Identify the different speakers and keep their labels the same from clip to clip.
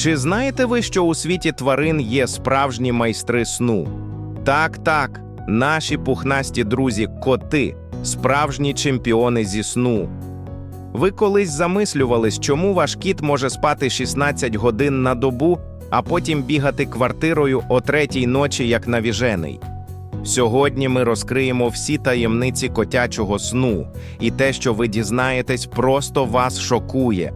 Speaker 1: Чи знаєте ви, що у світі тварин є справжні майстри сну? Так, так, наші пухнасті друзі коти, справжні чемпіони зі сну. Ви колись замислювались, чому ваш кіт може спати 16 годин на добу, а потім бігати квартирою о третій ночі, як навіжений? Сьогодні ми розкриємо всі таємниці котячого сну, і те, що ви дізнаєтесь, просто вас шокує.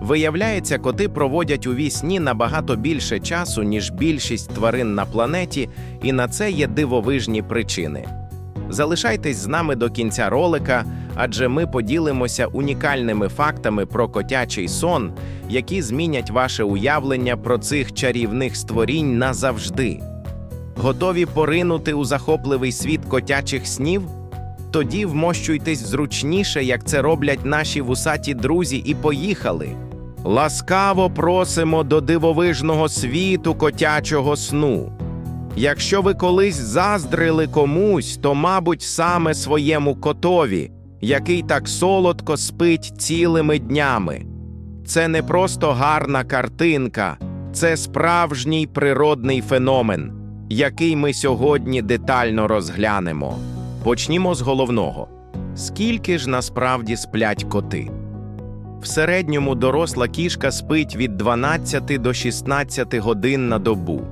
Speaker 1: Виявляється, коти проводять у вісні набагато більше часу, ніж більшість тварин на планеті, і на це є дивовижні причини. Залишайтесь з нами до кінця ролика, адже ми поділимося унікальними фактами про котячий сон, які змінять ваше уявлення про цих чарівних створінь назавжди. Готові поринути у захопливий світ котячих снів? Тоді вмощуйтесь зручніше, як це роблять наші вусаті друзі, і поїхали. Ласкаво просимо до дивовижного світу котячого сну. Якщо ви колись заздрили комусь, то, мабуть, саме своєму котові, який так солодко спить цілими днями. Це не просто гарна картинка, це справжній природний феномен, який ми сьогодні детально розглянемо. Почнімо з головного: скільки ж насправді сплять коти? В середньому доросла кішка спить від 12 до 16 годин на добу.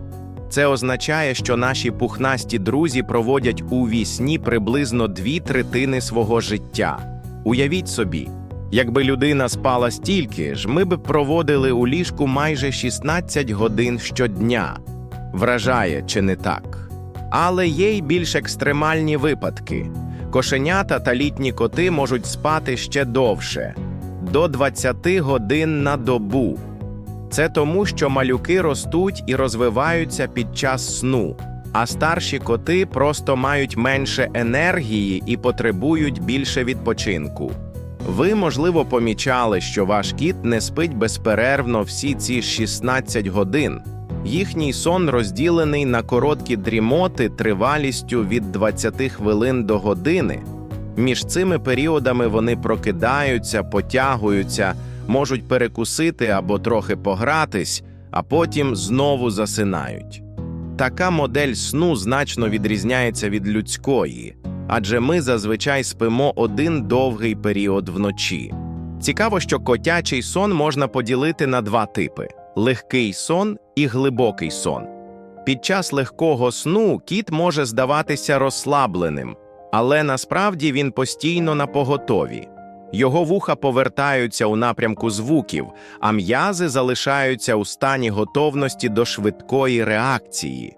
Speaker 1: Це означає, що наші пухнасті друзі проводять у вісні приблизно дві третини свого життя. Уявіть собі, якби людина спала стільки ж, ми б проводили у ліжку майже 16 годин щодня. Вражає, чи не так? Але є й більш екстремальні випадки. Кошенята та літні коти можуть спати ще довше до 20 годин на добу. Це тому, що малюки ростуть і розвиваються під час сну, а старші коти просто мають менше енергії і потребують більше відпочинку. Ви, можливо, помічали, що ваш кіт не спить безперервно всі ці 16 годин. Їхній сон розділений на короткі дрімоти тривалістю від 20 хвилин до години. Між цими періодами вони прокидаються, потягуються, можуть перекусити або трохи погратись, а потім знову засинають. Така модель сну значно відрізняється від людської, адже ми зазвичай спимо один довгий період вночі. Цікаво, що котячий сон можна поділити на два типи: легкий сон і глибокий сон. Під час легкого сну кіт може здаватися розслабленим, але насправді він постійно на поготові. Його вуха повертаються у напрямку звуків, а м'язи залишаються у стані готовності до швидкої реакції.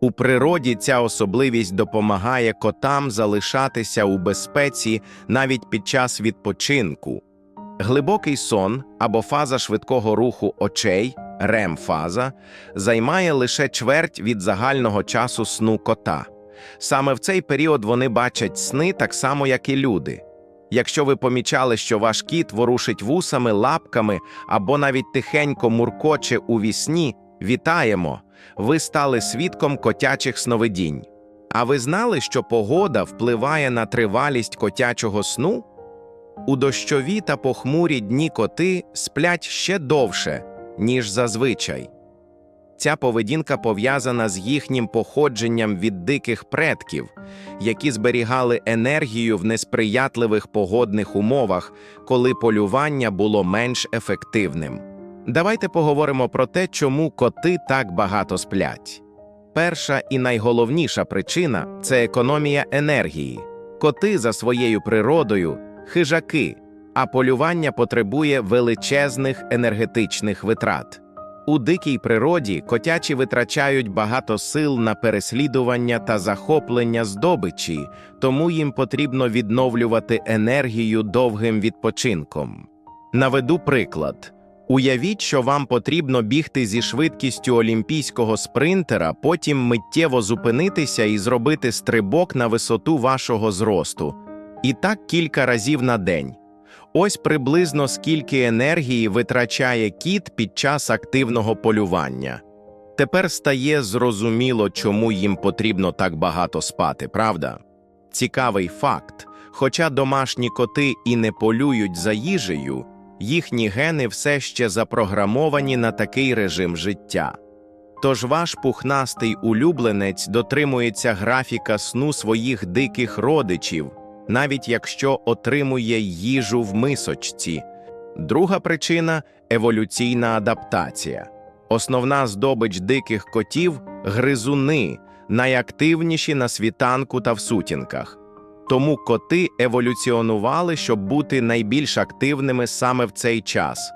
Speaker 1: У природі ця особливість допомагає котам залишатися у безпеці навіть під час відпочинку. Глибокий сон або фаза швидкого руху очей, рем-фаза, займає лише чверть від загального часу сну кота. Саме в цей період вони бачать сни так само, як і люди. Якщо ви помічали, що ваш кіт ворушить вусами, лапками або навіть тихенько муркоче у вісні, вітаємо! Ви стали свідком котячих сновидінь. А ви знали, що погода впливає на тривалість котячого сну? У дощові та похмурі дні коти сплять ще довше, ніж зазвичай. Ця поведінка пов'язана з їхнім походженням від диких предків, які зберігали енергію в несприятливих погодних умовах, коли полювання було менш ефективним. Давайте поговоримо про те, чому коти так багато сплять. Перша і найголовніша причина це економія енергії. Коти за своєю природою хижаки, а полювання потребує величезних енергетичних витрат. У дикій природі котячі витрачають багато сил на переслідування та захоплення здобичі, тому їм потрібно відновлювати енергію довгим відпочинком. Наведу приклад. Уявіть, що вам потрібно бігти зі швидкістю олімпійського спринтера, потім миттєво зупинитися і зробити стрибок на висоту вашого зросту. І так кілька разів на день. Ось приблизно скільки енергії витрачає кіт під час активного полювання. Тепер стає зрозуміло, чому їм потрібно так багато спати, правда? Цікавий факт: хоча домашні коти і не полюють за їжею, їхні гени все ще запрограмовані на такий режим життя. Тож ваш пухнастий улюбленець дотримується графіка сну своїх диких родичів, навіть якщо отримує їжу в мисочці. Друга причина еволюційна адаптація. Основна здобич диких котів гризуни, найактивніші на світанку та в сутінках. Тому коти еволюціонували, щоб бути найбільш активними саме в цей час.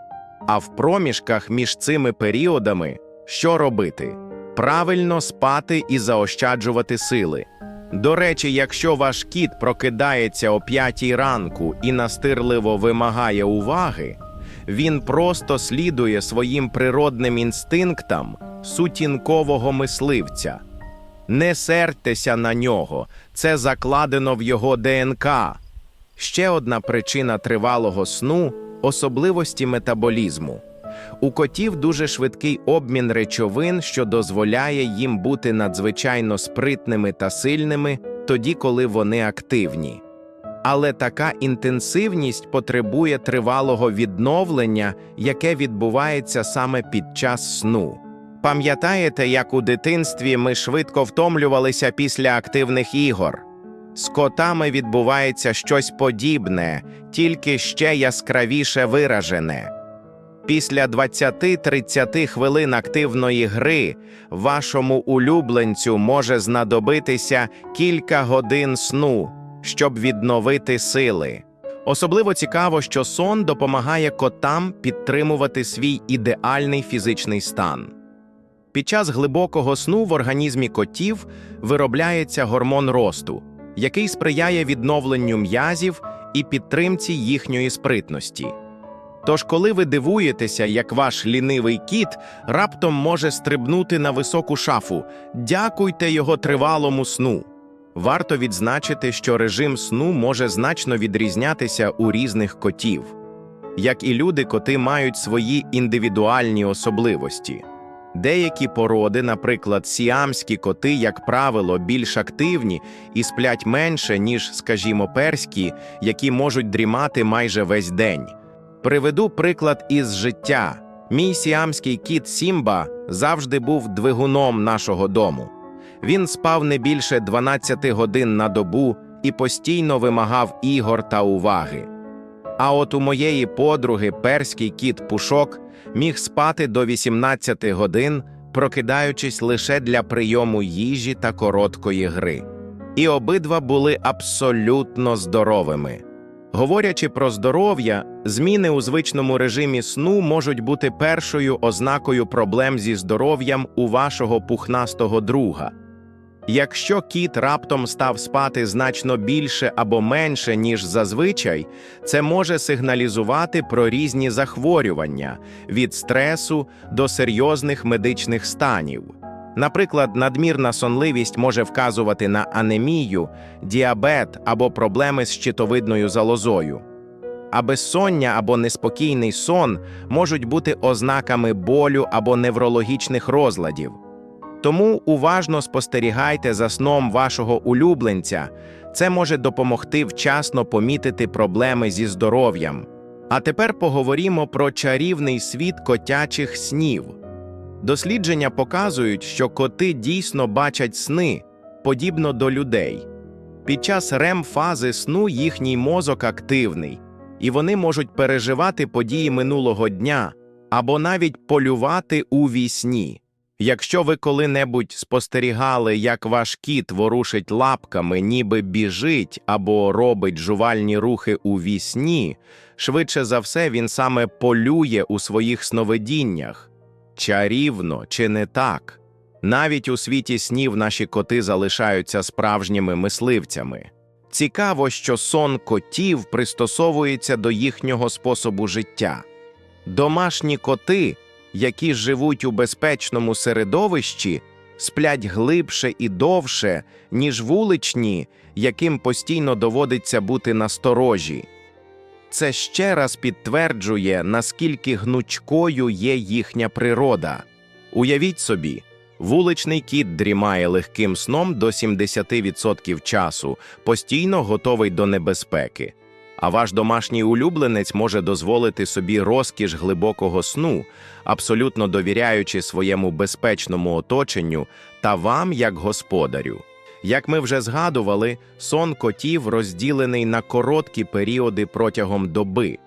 Speaker 1: А в проміжках між цими періодами що робити? Правильно спати і заощаджувати сили. До речі, якщо ваш кіт прокидається о п'ятій ранку і настирливо вимагає уваги, він просто слідує своїм природним інстинктам сутінкового мисливця. Не сертеся на нього, це закладено в його ДНК. Ще одна причина тривалого сну особливості метаболізму. У котів дуже швидкий обмін речовин, що дозволяє їм бути надзвичайно спритними та сильними тоді, коли вони активні. Але така інтенсивність потребує тривалого відновлення, яке відбувається саме під час сну. Пам'ятаєте, як у дитинстві ми швидко втомлювалися після активних ігор? З котами відбувається щось подібне, тільки ще яскравіше виражене. Після 20-30 хвилин активної гри вашому улюбленцю може знадобитися кілька годин сну, щоб відновити сили. Особливо цікаво, що сон допомагає котам підтримувати свій ідеальний фізичний стан. Під час глибокого сну в організмі котів виробляється гормон росту, який сприяє відновленню м'язів і підтримці їхньої спритності. Тож, коли ви дивуєтеся, як ваш лінивий кіт раптом може стрибнути на високу шафу, дякуйте його тривалому сну. Варто відзначити, що режим сну може значно відрізнятися у різних котів. Як і люди, коти мають свої індивідуальні особливості. Деякі породи, наприклад, сіамські коти, як правило, більш активні і сплять менше, ніж, скажімо, перські, які можуть дрімати майже весь день. Приведу приклад із життя. Мій сіамський кіт Сімба завжди був двигуном нашого дому. Він спав не більше 12 годин на добу і постійно вимагав ігор та уваги. А от у моєї подруги перський кіт Пушок міг спати до 18 годин, прокидаючись лише для прийому їжі та короткої гри. І обидва були абсолютно здоровими. Говорячи про здоров'я, зміни у звичному режимі сну можуть бути першою ознакою проблем зі здоров'ям у вашого пухнастого друга. Якщо кіт раптом став спати значно більше або менше, ніж зазвичай, це може сигналізувати про різні захворювання від стресу до серйозних медичних станів. Наприклад, надмірна сонливість може вказувати на анемію, діабет або проблеми з щитовидною залозою. А безсоння або неспокійний сон можуть бути ознаками болю або неврологічних розладів. Тому уважно спостерігайте за сном вашого улюбленця, це може допомогти вчасно помітити проблеми зі здоров'ям. А тепер поговоримо про чарівний світ котячих снів. Дослідження показують, що коти дійсно бачать сни, подібно до людей. Під час рем фази сну їхній мозок активний, і вони можуть переживати події минулого дня або навіть полювати у вісні. Якщо ви коли-небудь спостерігали, як ваш кіт ворушить лапками, ніби біжить або робить жувальні рухи у вісні, швидше за все він саме полює у своїх сновидіннях. Чарівно, чи не так? Навіть у світі снів наші коти залишаються справжніми мисливцями. Цікаво, що сон котів пристосовується до їхнього способу життя. Домашні коти, які живуть у безпечному середовищі, сплять глибше і довше, ніж вуличні, яким постійно доводиться бути насторожі. Це ще раз підтверджує, наскільки гнучкою є їхня природа. Уявіть собі, вуличний кіт дрімає легким сном до 70% часу, постійно готовий до небезпеки. А ваш домашній улюбленець може дозволити собі розкіш глибокого сну, абсолютно довіряючи своєму безпечному оточенню та вам як господарю. Як ми вже згадували, сон котів розділений на короткі періоди протягом доби,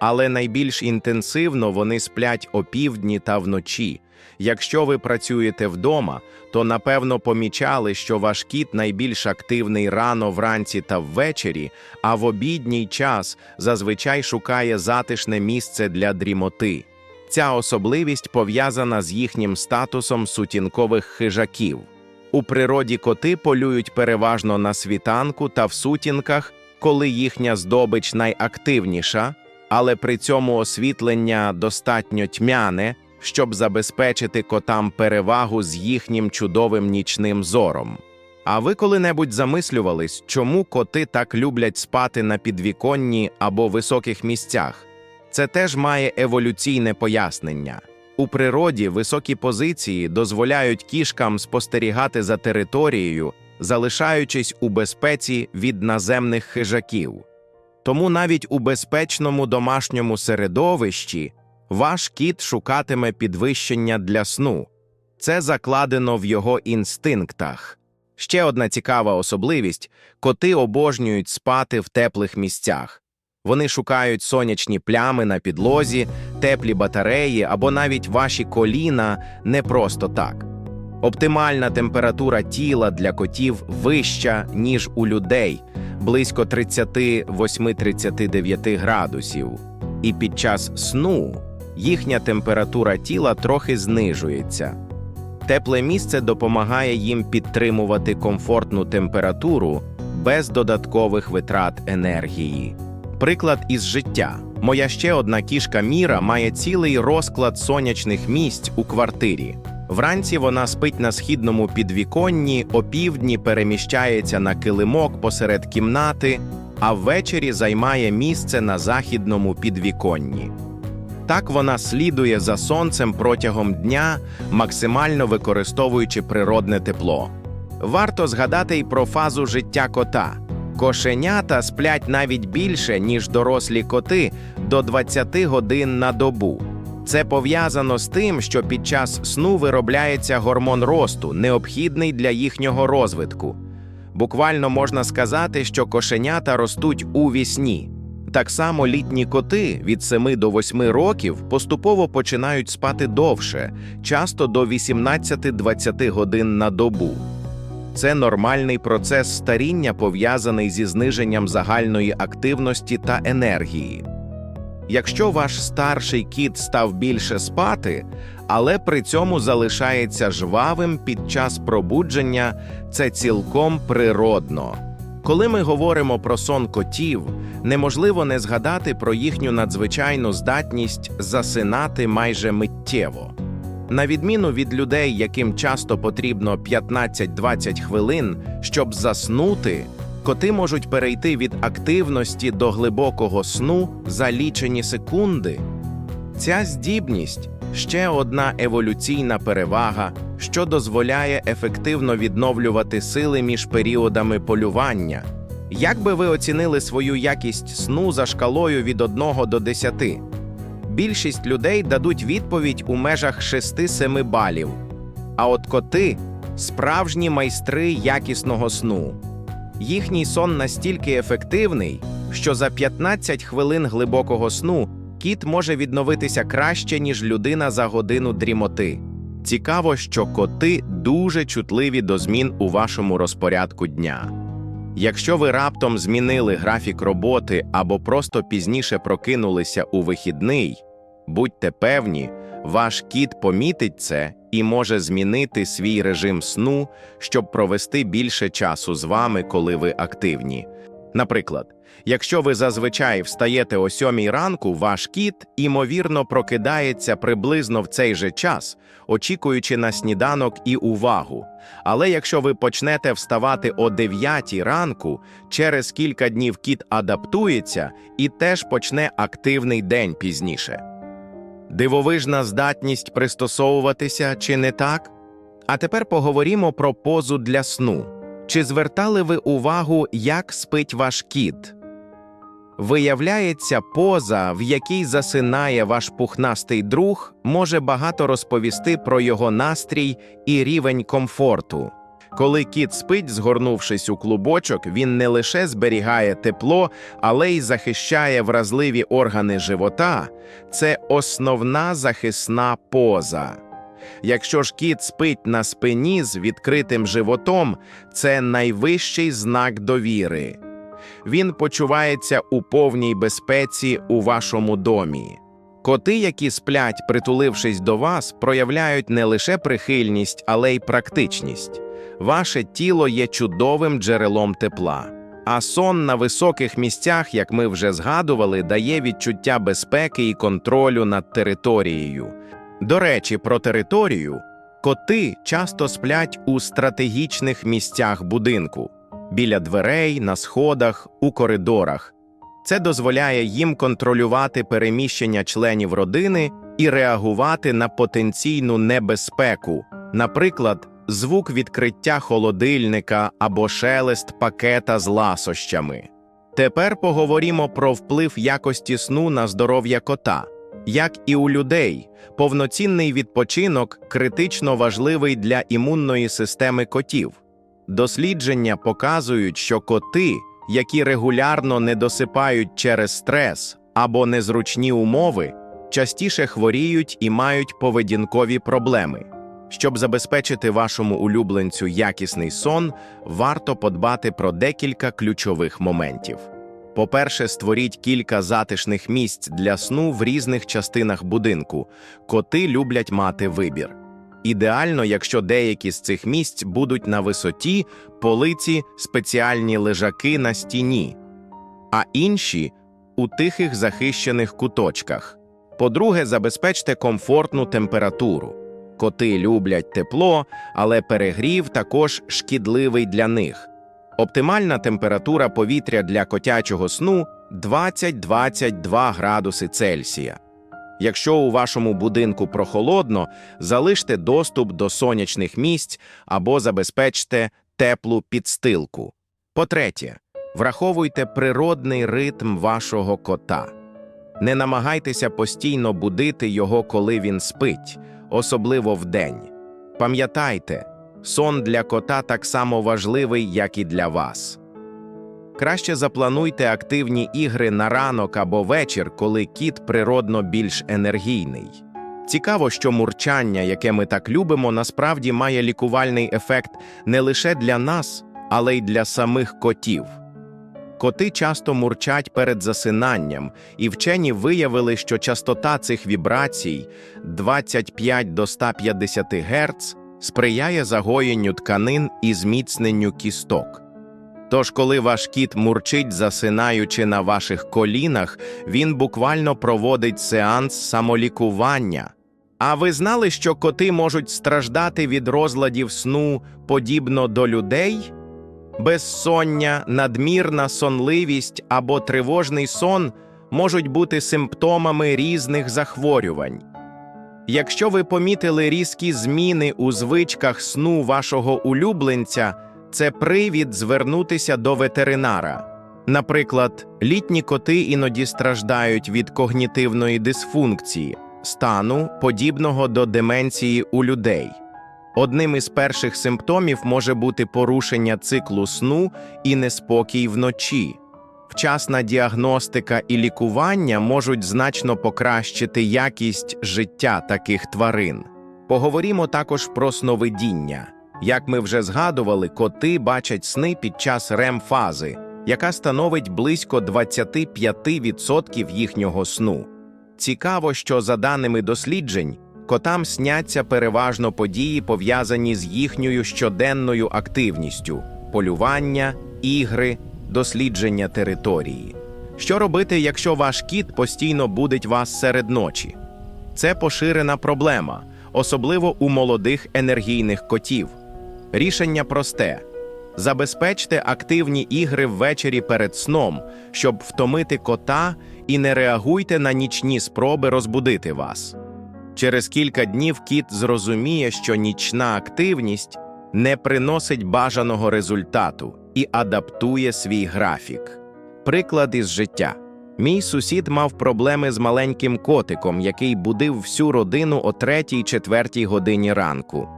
Speaker 1: але найбільш інтенсивно вони сплять опівдні та вночі. Якщо ви працюєте вдома, то напевно помічали, що ваш кіт найбільш активний рано вранці та ввечері, а в обідній час зазвичай шукає затишне місце для дрімоти. Ця особливість пов'язана з їхнім статусом сутінкових хижаків. У природі коти полюють переважно на світанку та в сутінках, коли їхня здобич найактивніша, але при цьому освітлення достатньо тьмяне, щоб забезпечити котам перевагу з їхнім чудовим нічним зором. А ви коли-небудь замислювались, чому коти так люблять спати на підвіконні або високих місцях? Це теж має еволюційне пояснення. У природі високі позиції дозволяють кішкам спостерігати за територією, залишаючись у безпеці від наземних хижаків. Тому навіть у безпечному домашньому середовищі ваш кіт шукатиме підвищення для сну. Це закладено в його інстинктах. Ще одна цікава особливість коти обожнюють спати в теплих місцях. Вони шукають сонячні плями на підлозі, теплі батареї або навіть ваші коліна не просто так. Оптимальна температура тіла для котів вища, ніж у людей, близько 38-39 градусів. І під час сну їхня температура тіла трохи знижується. Тепле місце допомагає їм підтримувати комфортну температуру без додаткових витрат енергії. Приклад із життя. Моя ще одна кішка Міра має цілий розклад сонячних місць у квартирі. Вранці вона спить на східному підвіконні, опівдні переміщається на килимок посеред кімнати, а ввечері займає місце на західному підвіконні. Так вона слідує за сонцем протягом дня, максимально використовуючи природне тепло. Варто згадати й про фазу життя кота. Кошенята сплять навіть більше, ніж дорослі коти до 20 годин на добу. Це пов'язано з тим, що під час сну виробляється гормон росту, необхідний для їхнього розвитку. Буквально можна сказати, що кошенята ростуть у вісні. Так само літні коти від 7 до 8 років поступово починають спати довше, часто до 18-20 годин на добу. Це нормальний процес старіння, пов'язаний зі зниженням загальної активності та енергії. Якщо ваш старший кіт став більше спати, але при цьому залишається жвавим під час пробудження, це цілком природно. Коли ми говоримо про сон котів, неможливо не згадати про їхню надзвичайну здатність засинати майже миттєво. На відміну від людей, яким часто потрібно 15-20 хвилин, щоб заснути, коти можуть перейти від активності до глибокого сну за лічені секунди. Ця здібність ще одна еволюційна перевага, що дозволяє ефективно відновлювати сили між періодами полювання. Як би ви оцінили свою якість сну за шкалою від 1 до 10? Більшість людей дадуть відповідь у межах 6-7 балів. А от коти справжні майстри якісного сну. Їхній сон настільки ефективний, що за 15 хвилин глибокого сну кіт може відновитися краще, ніж людина за годину дрімоти. Цікаво, що коти дуже чутливі до змін у вашому розпорядку дня. Якщо ви раптом змінили графік роботи або просто пізніше прокинулися у вихідний, будьте певні, ваш кіт помітить це і може змінити свій режим сну, щоб провести більше часу з вами, коли ви активні. Наприклад, якщо ви зазвичай встаєте о сьомій ранку, ваш кіт, імовірно, прокидається приблизно в цей же час, очікуючи на сніданок і увагу. Але якщо ви почнете вставати о 9 ранку, через кілька днів кіт адаптується і теж почне активний день пізніше. Дивовижна здатність пристосовуватися чи не так? А тепер поговоримо про позу для сну. Чи звертали ви увагу, як спить ваш кіт? Виявляється, поза, в якій засинає ваш пухнастий друг, може багато розповісти про його настрій і рівень комфорту. Коли кіт спить, згорнувшись у клубочок, він не лише зберігає тепло, але й захищає вразливі органи живота. Це основна захисна поза. Якщо ж кіт спить на спині з відкритим животом, це найвищий знак довіри. Він почувається у повній безпеці у вашому домі. Коти, які сплять, притулившись до вас, проявляють не лише прихильність, але й практичність. Ваше тіло є чудовим джерелом тепла. А сон на високих місцях, як ми вже згадували, дає відчуття безпеки і контролю над територією. До речі, про територію коти часто сплять у стратегічних місцях будинку біля дверей, на сходах, у коридорах. Це дозволяє їм контролювати переміщення членів родини і реагувати на потенційну небезпеку, наприклад, звук відкриття холодильника або шелест пакета з ласощами. Тепер поговоримо про вплив якості сну на здоров'я кота. Як і у людей, повноцінний відпочинок критично важливий для імунної системи котів. Дослідження показують, що коти, які регулярно не досипають через стрес або незручні умови, частіше хворіють і мають поведінкові проблеми. Щоб забезпечити вашому улюбленцю якісний сон, варто подбати про декілька ключових моментів. По-перше, створіть кілька затишних місць для сну в різних частинах будинку. Коти люблять мати вибір. Ідеально, якщо деякі з цих місць будуть на висоті, полиці, спеціальні лежаки на стіні, а інші у тихих захищених куточках. По-друге, забезпечте комфортну температуру. Коти люблять тепло, але перегрів також шкідливий для них. Оптимальна температура повітря для котячого сну 20-22 градуси Цельсія. Якщо у вашому будинку прохолодно, залиште доступ до сонячних місць або забезпечте теплу підстилку. По-третє, враховуйте природний ритм вашого кота. Не намагайтеся постійно будити його, коли він спить, особливо вдень. Пам'ятайте, сон для кота так само важливий, як і для вас. Краще заплануйте активні ігри на ранок або вечір, коли кіт природно більш енергійний. Цікаво, що мурчання, яке ми так любимо, насправді має лікувальний ефект не лише для нас, але й для самих котів. Коти часто мурчать перед засинанням, і вчені виявили, що частота цих вібрацій 25 до 150 Гц сприяє загоєнню тканин і зміцненню кісток. Тож, коли ваш кіт мурчить, засинаючи на ваших колінах, він буквально проводить сеанс самолікування. А ви знали, що коти можуть страждати від розладів сну подібно до людей? Безсоння, надмірна сонливість або тривожний сон можуть бути симптомами різних захворювань. Якщо ви помітили різкі зміни у звичках сну вашого улюбленця, це привід звернутися до ветеринара. Наприклад, літні коти іноді страждають від когнітивної дисфункції, стану, подібного до деменції у людей. Одним із перших симптомів може бути порушення циклу сну і неспокій вночі. Вчасна діагностика і лікування можуть значно покращити якість життя таких тварин. Поговоримо також про сновидіння. Як ми вже згадували, коти бачать сни під час рем-фази, яка становить близько 25% їхнього сну. Цікаво, що за даними досліджень, котам сняться переважно події, пов'язані з їхньою щоденною активністю полювання, ігри, дослідження території. Що робити, якщо ваш кіт постійно будить вас серед ночі? Це поширена проблема, особливо у молодих енергійних котів. Рішення просте: забезпечте активні ігри ввечері перед сном, щоб втомити кота, і не реагуйте на нічні спроби розбудити вас. Через кілька днів кіт зрозуміє, що нічна активність не приносить бажаного результату і адаптує свій графік. Приклад із життя. Мій сусід мав проблеми з маленьким котиком, який будив всю родину о 3-4 годині ранку.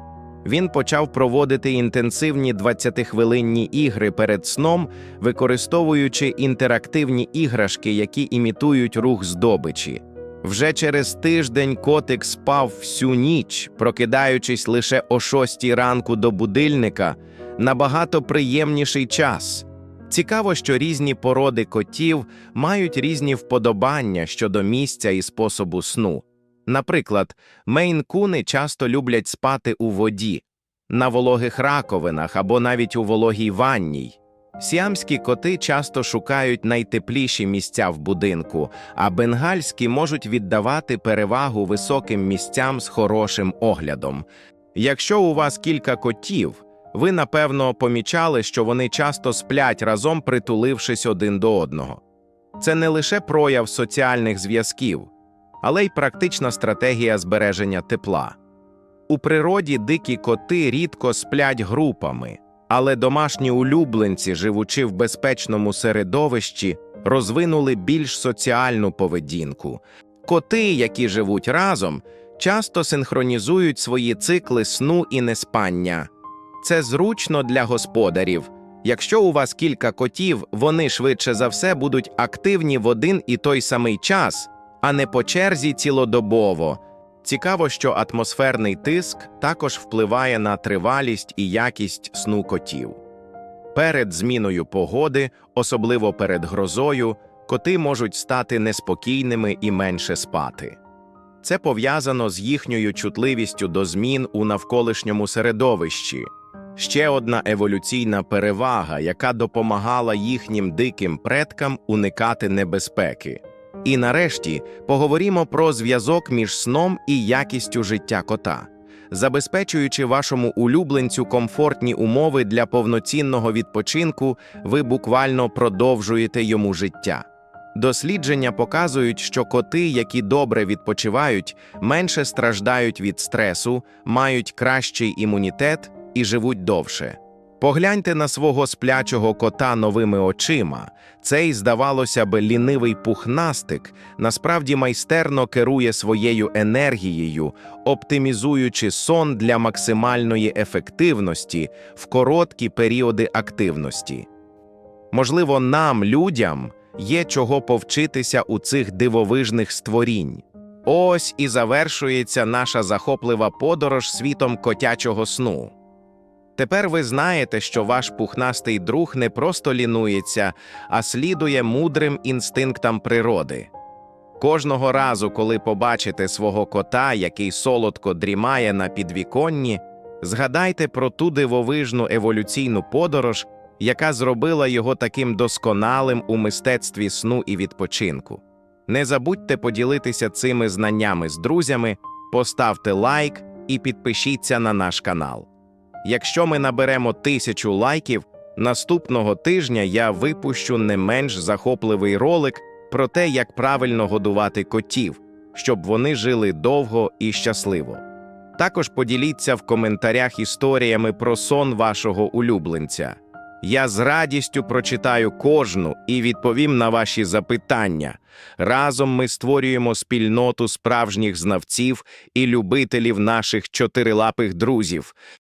Speaker 1: Він почав проводити інтенсивні 20-хвилинні ігри перед сном, використовуючи інтерактивні іграшки, які імітують рух здобичі. Вже через тиждень котик спав всю ніч, прокидаючись лише о 6 ранку до будильника, набагато приємніший час. Цікаво, що різні породи котів мають різні вподобання щодо місця і способу сну. Наприклад, мейн-куни часто люблять спати у воді, на вологих раковинах або навіть у вологій ванній. Сіамські коти часто шукають найтепліші місця в будинку, а бенгальські можуть віддавати перевагу високим місцям з хорошим оглядом. Якщо у вас кілька котів, ви напевно помічали, що вони часто сплять разом, притулившись один до одного. Це не лише прояв соціальних зв'язків, але й практична стратегія збереження тепла. У природі дикі коти рідко сплять групами, але домашні улюбленці, живучи в безпечному середовищі, розвинули більш соціальну поведінку. Коти, які живуть разом, часто синхронізують свої цикли сну і неспання. Це зручно для господарів. Якщо у вас кілька котів, вони швидше за все будуть активні в один і той самий час, а не по черзі цілодобово. Цікаво, що атмосферний тиск також впливає на тривалість і якість сну котів. Перед зміною погоди, особливо перед грозою, коти можуть стати неспокійними і менше спати. Це пов'язано з їхньою чутливістю до змін у навколишньому середовищі. Ще одна еволюційна перевага, яка допомагала їхнім диким предкам уникати небезпеки. І нарешті поговоримо про зв'язок між сном і якістю життя кота. Забезпечуючи вашому улюбленцю комфортні умови для повноцінного відпочинку, ви буквально продовжуєте йому життя. Дослідження показують, що коти, які добре відпочивають, менше страждають від стресу, мають кращий імунітет і живуть довше. Погляньте на свого сплячого кота новими очима. Цей, здавалося би, лінивий пухнастик насправді майстерно керує своєю енергією, оптимізуючи сон для максимальної ефективності в короткі періоди активності. Можливо, нам, людям, є чого повчитися у цих дивовижних створінь. Ось і завершується наша захоплива подорож світом котячого сну. Тепер ви знаєте, що ваш пухнастий друг не просто лінується, а слідує мудрим інстинктам природи. Кожного разу, коли побачите свого кота, який солодко дрімає на підвіконні, згадайте про ту дивовижну еволюційну подорож, яка зробила його таким досконалим у мистецтві сну і відпочинку. Не забудьте поділитися цими знаннями з друзями, поставте лайк і підпишіться на наш канал. Якщо ми наберемо тисячу лайків, наступного тижня я випущу не менш захопливий ролик про те, як правильно годувати котів, щоб вони жили довго і щасливо. Також поділіться в коментарях історіями про сон вашого улюбленця. Я з радістю прочитаю кожну і відповім на ваші запитання. Разом ми створюємо спільноту справжніх знавців і любителів наших чотирилапих друзів.